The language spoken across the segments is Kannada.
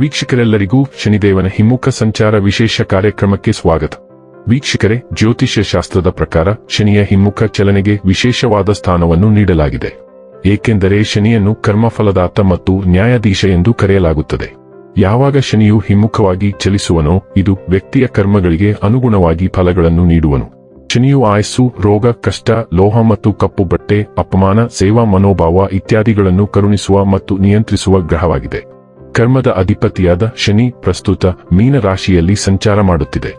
ವೀಕ್ಷಕರೆಲ್ಲರಿಗೂ ಶನಿದೇವನ ಹಿಮ್ಮುಖ ಸಂಚಾರ ವಿಶೇಷ ಕಾರ್ಯಕ್ರಮಕ್ಕೆ ಸ್ವಾಗತ. ವೀಕ್ಷಕರೇ, ಜ್ಯೋತಿಷ್ಯ ಶಾಸ್ತ್ರದ ಪ್ರಕಾರ ಶನಿಯ ಹಿಮ್ಮುಖ ಚಲನೆಗೆ ವಿಶೇಷವಾದ ಸ್ಥಾನವನ್ನು ನೀಡಲಾಗಿದೆ. ಏಕೆಂದರೆ ಶನಿಯನ್ನು ಕರ್ಮಫಲದಾತ ಮತ್ತು ನ್ಯಾಯಾಧೀಶ ಎಂದು ಕರೆಯಲಾಗುತ್ತದೆ. ಯಾವಾಗ ಶನಿಯು ಹಿಮ್ಮುಖವಾಗಿ ಚಲಿಸುವನೋ, ಇದು ವ್ಯಕ್ತಿಯ ಕರ್ಮಗಳಿಗೆ ಅನುಗುಣವಾಗಿ ಫಲಗಳನ್ನು ನೀಡುವನು. ಶನಿಯು ಆಯಸ್ಸು, ರೋಗ, ಕಷ್ಟ, ಲೋಹ ಮತ್ತು ಕಪ್ಪು ಬಟ್ಟೆ ಅಪಮಾನ, ಸೇವಾ, ಮನೋಭಾವ ಇತ್ಯಾದಿಗಳನ್ನು ಕರುಣಿಸುವ ಮತ್ತು ನಿಯಂತ್ರಿಸುವ ಗ್ರಹವಾಗಿದೆ. ಕರ್ಮದ ಅಧಿಪತಿಯಾದ ಶನಿ ಪ್ರಸ್ತುತ ಮೀನ ರಾಶಿಯಲ್ಲಿ ಸಂಚಾರ ಮಾಡುತ್ತಿದೆ.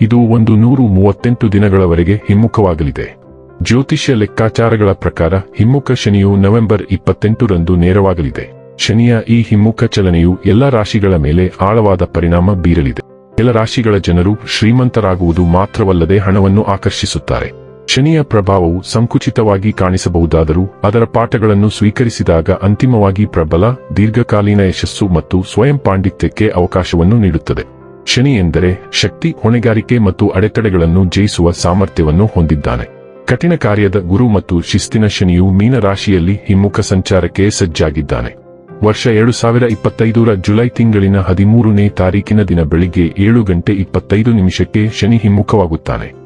ಇದು ಒಂದು ನೂರು ಮೂವತ್ತೆಂಟು ದಿನಗಳವರೆಗೆ ಹಿಮ್ಮುಖವಾಗಲಿದೆ. ಜ್ಯೋತಿಷ್ಯ ಲೆಕ್ಕಾಚಾರಗಳ ಪ್ರಕಾರ ಹಿಮ್ಮುಖ ಶನಿಯು ನವೆಂಬರ್ ಇಪ್ಪತ್ತೆಂಟರಂದು ನೇರವಾಗಲಿದೆ. ಶನಿಯ ಈ ಹಿಮ್ಮುಖ ಚಲನೆಯು ಎಲ್ಲ ರಾಶಿಗಳ ಮೇಲೆ ಆಳವಾದ ಪರಿಣಾಮ ಬೀರಲಿದೆ. ಕೆಲ ರಾಶಿಗಳ ಜನರು ಶ್ರೀಮಂತರಾಗುವುದು ಮಾತ್ರವಲ್ಲದೆ ಹಣವನ್ನು ಆಕರ್ಷಿಸುತ್ತಾರೆ. ಶನಿಯ ಪ್ರಭಾವವು ಸಂಕುಚಿತವಾಗಿ ಕಾಣಿಸಬಹುದಾದರೂ ಅದರ ಪಾಠಗಳನ್ನು ಸ್ವೀಕರಿಸಿದಾಗ ಅಂತಿಮವಾಗಿ ಪ್ರಬಲ, ದೀರ್ಘಕಾಲೀನ ಯಶಸ್ಸು ಮತ್ತು ಸ್ವಯಂ ಪಾಂಡಿತ್ಯಕ್ಕೆ ಅವಕಾಶವನ್ನು ನೀಡುತ್ತದೆ. ಶನಿ ಎಂದರೆ ಶಕ್ತಿ, ಹೊಣೆಗಾರಿಕೆ ಮತ್ತು ಅಡೆತಡೆಗಳನ್ನು ಜಯಿಸುವ ಸಾಮರ್ಥ್ಯವನ್ನು ಹೊಂದಿದ್ದಾನೆ. ಕಠಿಣ ಕಾರ್ಯದ ಗುರು ಮತ್ತು ಶಿಸ್ತಿನ ಶನಿಯು ಮೀನ ರಾಶಿಯಲ್ಲಿ ಹಿಮ್ಮುಖ ಸಂಚಾರಕ್ಕೆ ಸಜ್ಜಾಗಿದ್ದಾನೆ. ವರ್ಷ ಎರಡು ಸಾವಿರ ಇಪ್ಪತ್ತೈದರ ಜುಲೈ ತಿಂಗಳಿನ ಹದಿಮೂರನೇ ತಾರೀಕಿನ ದಿನ ಬೆಳಿಗ್ಗೆ ಏಳು ಗಂಟೆ ಇಪ್ಪತ್ತೈದು ನಿಮಿಷಕ್ಕೆ ಶನಿ ಹಿಮ್ಮುಖವಾಗುತ್ತಾನೆ.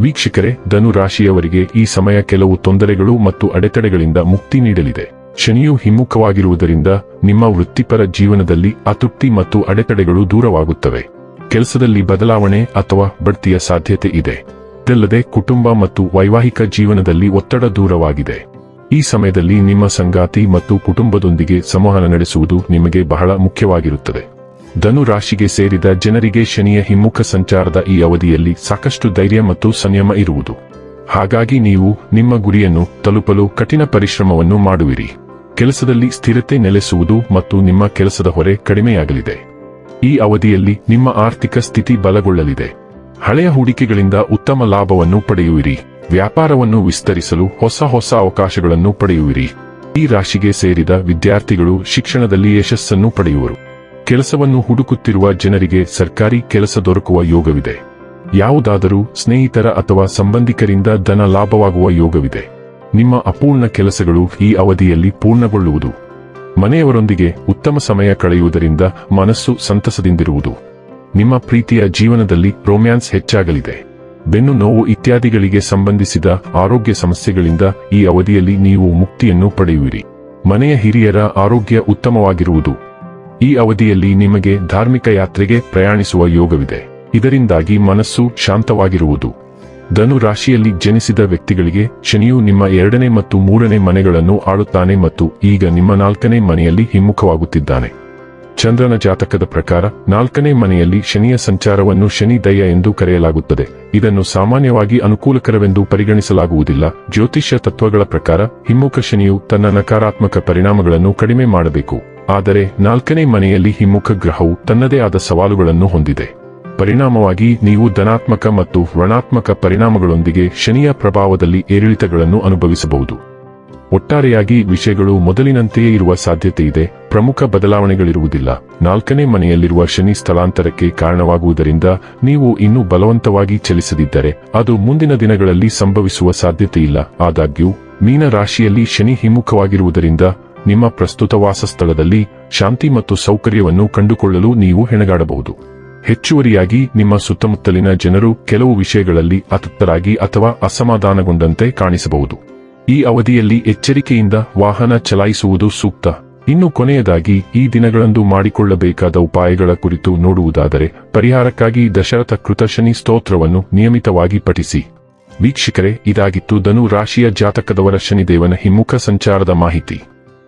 ವೀಕ್ಷಕರೇ ಧನು ರಾಶಿಯವರಿಗೆ ಈ ಸಮಯ ಕೆಲವು ತೊಂದರೆಗಳು ಮತ್ತು ಅಡೆತಡೆಗಳಿಂದ ಮುಕ್ತಿ ನೀಡಲಿದೆ. ಶನಿಯು ಹಿಮ್ಮುಖವಾಗಿರುವುದರಿಂದ ನಿಮ್ಮ ವೃತ್ತಿಪರ ಜೀವನದಲ್ಲಿ ಅತೃಪ್ತಿ ಮತ್ತು ಅಡೆತಡೆಗಳು ದೂರವಾಗುತ್ತವೆ. ಕೆಲಸದಲ್ಲಿ ಬದಲಾವಣೆ ಅಥವಾ ಬಡ್ತಿಯ ಸಾಧ್ಯತೆ ಇದೆ. ಇದಲ್ಲದೆ ಕುಟುಂಬ ಮತ್ತು ವೈವಾಹಿಕ ಜೀವನದಲ್ಲಿ ಒತ್ತಡ ದೂರವಾಗಿದೆ. ಈ ಸಮಯದಲ್ಲಿ ನಿಮ್ಮ ಸಂಗಾತಿ ಮತ್ತು ಕುಟುಂಬದೊಂದಿಗೆ ಸಂವಹನ ನಡೆಸುವುದು ನಿಮಗೆ ಬಹಳ ಮುಖ್ಯವಾಗಿರುತ್ತದೆ. ಧನು ರಾಶಿಗೆ ಸೇರಿದ ಜನರಿಗೆ ಶನಿಯ ಹಿಮ್ಮುಖ ಸಂಚಾರದ ಈ ಅವಧಿಯಲ್ಲಿ ಸಾಕಷ್ಟು ಧೈರ್ಯ ಮತ್ತು ಸಂಯಮ ಇರುವುದು. ಹಾಗಾಗಿ ನೀವು ನಿಮ್ಮ ಗುರಿಯನ್ನು ತಲುಪಲು ಕಠಿಣ ಪರಿಶ್ರಮವನ್ನು ಮಾಡುವಿರಿ. ಕೆಲಸದಲ್ಲಿ ಸ್ಥಿರತೆ ನೆಲೆಸುವುದು ಮತ್ತು ನಿಮ್ಮ ಕೆಲಸದ ಹೊರೆ ಕಡಿಮೆಯಾಗಲಿದೆ. ಈ ಅವಧಿಯಲ್ಲಿ ನಿಮ್ಮ ಆರ್ಥಿಕ ಸ್ಥಿತಿ ಬಲಗೊಳ್ಳಲಿದೆ. ಹಳೆಯ ಹೂಡಿಕೆಗಳಿಂದ ಉತ್ತಮ ಲಾಭವನ್ನು ಪಡೆಯುವಿರಿ. ವ್ಯಾಪಾರವನ್ನು ವಿಸ್ತರಿಸಲು ಹೊಸ ಹೊಸ ಅವಕಾಶಗಳನ್ನು ಪಡೆಯುವಿರಿ. ಈ ರಾಶಿಗೆ ಸೇರಿದ ವಿದ್ಯಾರ್ಥಿಗಳು ಶಿಕ್ಷಣದಲ್ಲಿ ಯಶಸ್ಸನ್ನು ಪಡೆಯುವರು. ಕೆಲಸವನ್ನು ಹುಡುಕುತ್ತಿರುವ ಜನರಿಗೆ ಸರ್ಕಾರಿ ಕೆಲಸ ದೊರಕುವ ಯೋಗವಿದೆ. ಯಾವುದಾದರೂ ಸ್ನೇಹಿತರ ಅಥವಾ ಸಂಬಂಧಿಕರಿಂದ ಧನ ಲಾಭವಾಗುವ ಯೋಗವಿದೆ. ನಿಮ್ಮ ಅಪೂರ್ಣ ಕೆಲಸಗಳು ಈ ಅವಧಿಯಲ್ಲಿ ಪೂರ್ಣಗೊಳ್ಳುವುದು. ಮನೆಯವರೊಂದಿಗೆ ಉತ್ತಮ ಸಮಯ ಕಳೆಯುವುದರಿಂದ ಮನಸ್ಸು ಸಂತಸದಿಂದಿರುವುದು. ನಿಮ್ಮ ಪ್ರೀತಿಯ ಜೀವನದಲ್ಲಿ ರೋಮ್ಯಾನ್ಸ್ ಹೆಚ್ಚಾಗಲಿದೆ. ಬೆನ್ನು ನೋವು ಇತ್ಯಾದಿಗಳಿಗೆ ಸಂಬಂಧಿಸಿದ ಆರೋಗ್ಯ ಸಮಸ್ಯೆಗಳಿಂದ ಈ ಅವಧಿಯಲ್ಲಿ ನೀವು ಮುಕ್ತಿಯನ್ನು ಪಡೆಯುವಿರಿ. ಮನೆಯ ಹಿರಿಯರ ಆರೋಗ್ಯ ಉತ್ತಮವಾಗಿರುವುದು. ಈ ಅವಧಿಯಲ್ಲಿ ನಿಮಗೆ ಧಾರ್ಮಿಕ ಯಾತ್ರೆಗೆ ಪ್ರಯಾಣಿಸುವ ಯೋಗವಿದೆ. ಇದರಿಂದಾಗಿ ಮನಸ್ಸು ಶಾಂತವಾಗಿರುವುದು. ಧನು ರಾಶಿಯಲ್ಲಿ ಜನಿಸಿದ ವ್ಯಕ್ತಿಗಳಿಗೆ ಶನಿಯು ನಿಮ್ಮ ಎರಡನೇ ಮತ್ತು ಮೂರನೇ ಮನೆಗಳನ್ನು ಆಳುತ್ತಾನೆ ಮತ್ತು ಈಗ ನಿಮ್ಮ ನಾಲ್ಕನೇ ಮನೆಯಲ್ಲಿ ಹಿಮ್ಮುಖವಾಗುತ್ತಿದ್ದಾನೆ. ಚಂದ್ರನ ಜಾತಕದ ಪ್ರಕಾರ ನಾಲ್ಕನೇ ಮನೆಯಲ್ಲಿ ಶನಿಯ ಸಂಚಾರವನ್ನು ಶನಿ ದಯ ಎಂದು ಕರೆಯಲಾಗುತ್ತದೆ. ಇದನ್ನು ಸಾಮಾನ್ಯವಾಗಿ ಅನುಕೂಲಕರವೆಂದು ಪರಿಗಣಿಸಲಾಗುವುದಿಲ್ಲ. ಜ್ಯೋತಿಷ್ಯ ತತ್ವಗಳ ಪ್ರಕಾರ ಹಿಮ್ಮುಖ ಶನಿಯು ತನ್ನ ನಕಾರಾತ್ಮಕ ಪರಿಣಾಮಗಳನ್ನು ಕಡಿಮೆ ಮಾಡಬೇಕು. ಆದರೆ ನಾಲ್ಕನೇ ಮನೆಯಲ್ಲಿ ಹಿಮ್ಮುಖ ಗ್ರಹವು ತನ್ನದೇ ಆದ ಸವಾಲುಗಳನ್ನು ಹೊಂದಿದೆ. ಪರಿಣಾಮವಾಗಿ ನೀವು ಧನಾತ್ಮಕ ಮತ್ತು ಋಣಾತ್ಮಕ ಪರಿಣಾಮಗಳೊಂದಿಗೆ ಶನಿಯ ಪ್ರಭಾವದಲ್ಲಿ ಏರಿಳಿತಗಳನ್ನು ಅನುಭವಿಸಬಹುದು. ಒಟ್ಟಾರೆಯಾಗಿ ವಿಷಯಗಳು ಮೊದಲಿನಂತೆಯೇ ಇರುವ ಸಾಧ್ಯತೆ ಇದೆ, ಪ್ರಮುಖ ಬದಲಾವಣೆಗಳಿರುವುದಿಲ್ಲ. ನಾಲ್ಕನೇ ಮನೆಯಲ್ಲಿರುವ ಶನಿ ಸ್ಥಳಾಂತರಕ್ಕೆ ಕಾರಣವಾಗುವುದರಿಂದ ನೀವು ಇನ್ನೂ ಬಲವಂತವಾಗಿ ಚಲಿಸದಿದ್ದರೆ ಅದು ಮುಂದಿನ ದಿನಗಳಲ್ಲಿ ಸಂಭವಿಸುವ ಸಾಧ್ಯತೆಯಿಲ್ಲ. ಆದಾಗ್ಯೂ ಮೀನ ರಾಶಿಯಲ್ಲಿ ಶನಿ ಹಿಮ್ಮುಖವಾಗಿರುವುದರಿಂದ ನಿಮ್ಮ ಪ್ರಸ್ತುತ ವಾಸಸ್ಥಳದಲ್ಲಿ ಶಾಂತಿ ಮತ್ತು ಸೌಕರ್ಯವನ್ನು ಕಂಡುಕೊಳ್ಳಲು ನೀವು ಹೆಣಗಾಡಬಹುದು. ಹೆಚ್ಚುವರಿಯಾಗಿ ನಿಮ್ಮ ಸುತ್ತಮುತ್ತಲಿನ ಜನರು ಕೆಲವು ವಿಷಯಗಳಲ್ಲಿ ಅತೃಪ್ತರಾಗಿ ಅಥವಾ ಅಸಮಾಧಾನಗೊಂಡಂತೆ ಕಾಣಿಸಬಹುದು. ಈ ಅವಧಿಯಲ್ಲಿ ಎಚ್ಚರಿಕೆಯಿಂದ ವಾಹನ ಚಲಾಯಿಸುವುದು ಸೂಕ್ತ. ಇನ್ನು ಕೊನೆಯದಾಗಿ, ಈ ದಿನಗಳಂದು ಮಾಡಿಕೊಳ್ಳಬೇಕಾದ ಉಪಾಯಗಳ ಕುರಿತು ನೋಡುವುದಾದರೆ, ಪರಿಹಾರಕ್ಕಾಗಿ ದಶರಥ ಕೃತಶನಿ ಸ್ತೋತ್ರವನ್ನು ನಿಯಮಿತವಾಗಿ ಪಠಿಸಿ. ವೀಕ್ಷಕರೇ, ಇದಾಗಿತ್ತು ಧನು ರಾಶಿಯ ಜಾತಕದವರ ಶನಿದೇವನ ಹಿಮ್ಮುಖ ಸಂಚಾರದ ಮಾಹಿತಿ.